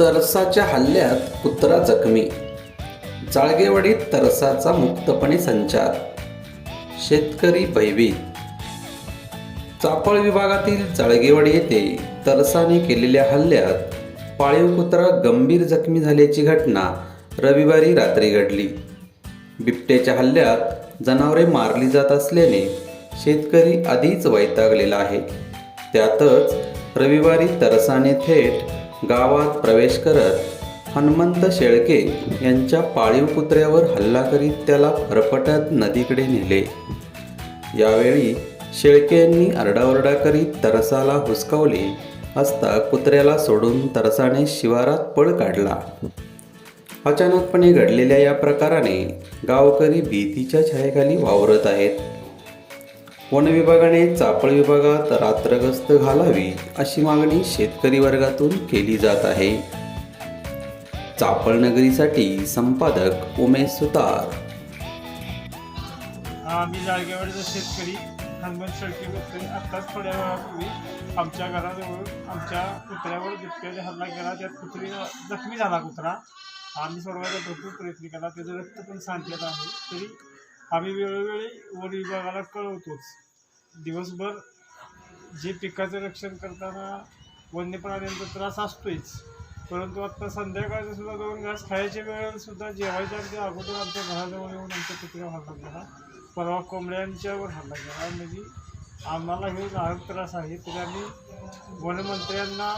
तरसाच्या हल्ल्यात कुत्रा जखमी जाळगेवाडीत तरसाचा मुक्तपणे संचार. शेतकरी भयभीत. चापळ विभागातील जाळगेवाडी येथे तरसाने केलेल्या हल्ल्यात पाळीव कुत्रा गंभीर जखमी झाल्याची घटना रविवारी रात्री घडली. बिबट्याच्या हल्ल्यात जनावरे मारली जात असल्याने शेतकरी आधीच वैतागलेला आहे. त्यातच रविवारी तरसाने थेट गावात प्रवेश करत हनुमंत शेळके यांच्या पाळीव कुत्र्यावर हल्ला करीत त्याला फरफटत नदीकडे नेले. यावेळी शेळके यांनी आरडाओरडा करीत तरसाला हुसकावले असता कुत्र्याला सोडून तरसाने शिवारात पळ काढला. अचानकपणे घडलेल्या या प्रकाराने गावकरी भीतीच्या छायेखाली वावरत आहेत. वन विभागाने चापळ विभागात रात्रगस्त घालावी अशी मागणी शेतकरी वर्गातून केली जात आहे. चापळ नगरीसाठी संपादक उमेश सुतार. आम्ही जाळगेवाडीचा शेतकरी हनुमान शेळके शेतकरी. आत्ताच थोड्या वेळापूर्वी आमच्या घराजवळ आमच्या कुत्र्यावर बिबट्याने हल्ला केला त्यात कुत्री जखमी झाला कुत्रा. आम्ही सोडवायचा भरपूर प्रयत्न केला त्याचं रक्त पण सांगण्यात आहे. तरी आम्ही वेळोवेळी वन विभागाला कळवतोच. दिवसभर जे पिकाचं रक्षण करताना वन्य प्राण्यांचा त्रास असतोच परंतु आत्ता संध्याकाळचं सुद्धा दोन घास खायच्या वेळेला सुद्धा जेवायच्या अगदी अगोदर आमच्या घराजवळ येऊन आमच्या कुत्र्यावर हल्ला केला परवा कोंबड्यांच्यावर हल्ला केला म्हणजे आम्हाला हे लहान त्रास आहे. तरी आम्ही वनमंत्र्यांना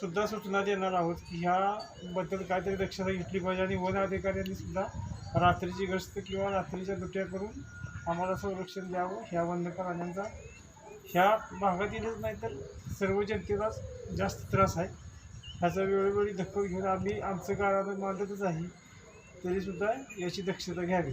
सुद्धा सूचना देणार आहोत की ह्याबद्दल काहीतरी दक्षता घेतली पाहिजे आणि वन अधिकाऱ्यांनी सुद्धा रात्रीची गस्त किंवा रात्रीच्या दुट्या करून आम्हाला संरक्षण द्यावं ह्या वन्य प्राण्यांचा ह्या भागातीलच नाही तर सर्व जनतेलाच जास्त त्रास आहे. ह्याचा वेळोवेळी दखल घेऊन आम्ही आमचं कारण मांडतच आहे. तरीसुद्धा याची दक्षता घ्यावी.